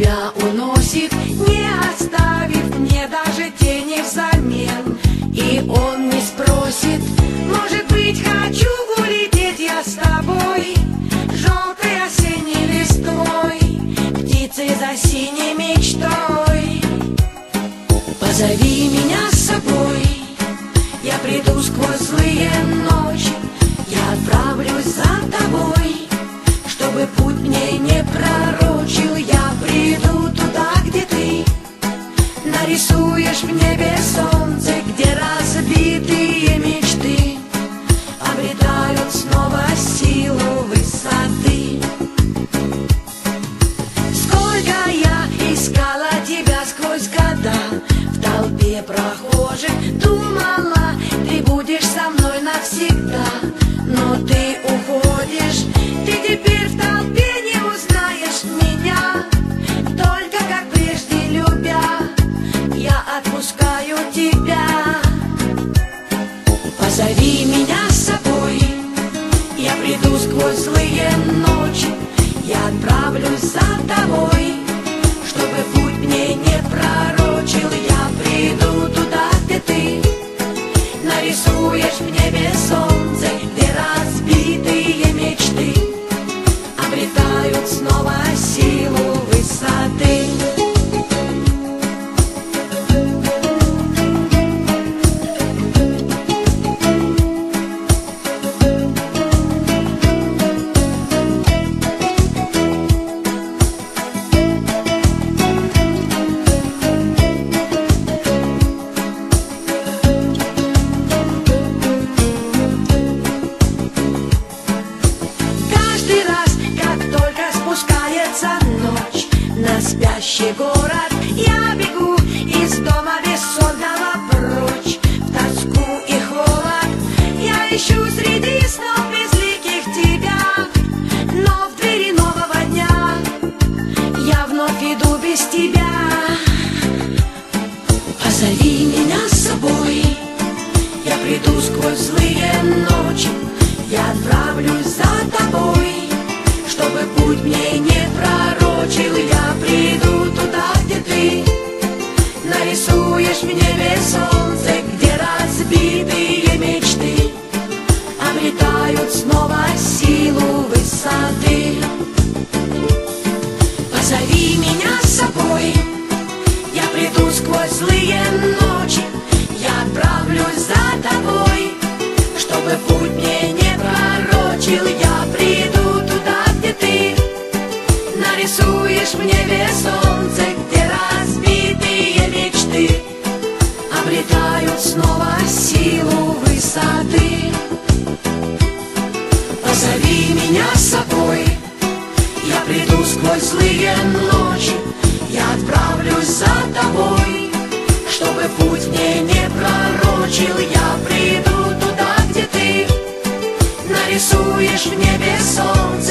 тебя уносит, не оставив мне даже тени взамен. И рисуешь в небе солнце, где разбитые мечты обретают снова силу высоты. Сколько я искала тебя сквозь года в толпе прохожих, думала. сквозь злые ночи. Я отправлюсь за тобой Чтобы путь мне не пророчил. Я приду туда, где ты. Нарисуешь в небе солнце Где разбитые мечты. Обретают снова силы. Спящий город. Я бегу Из дома бессонного прочь В тоску и холод. Я ищу среди снов безликих тебя Но в двери нового дня я вновь иду без тебя. Позови меня с собой Я приду сквозь злые ночи Я отправлюсь за тобой Чтобы путь мне не пророчил Я приду туда, где ты. Нарисуешь в небе Нарисуешь в небе солнце Где разбитые мечты. Обретают снова силу высоты. Позови меня с собой. Я приду сквозь злые ночи. Я отправлюсь за тобой. Чтобы путь мне не пророчил Я приду туда, где ты. Нарисуешь в небе солнце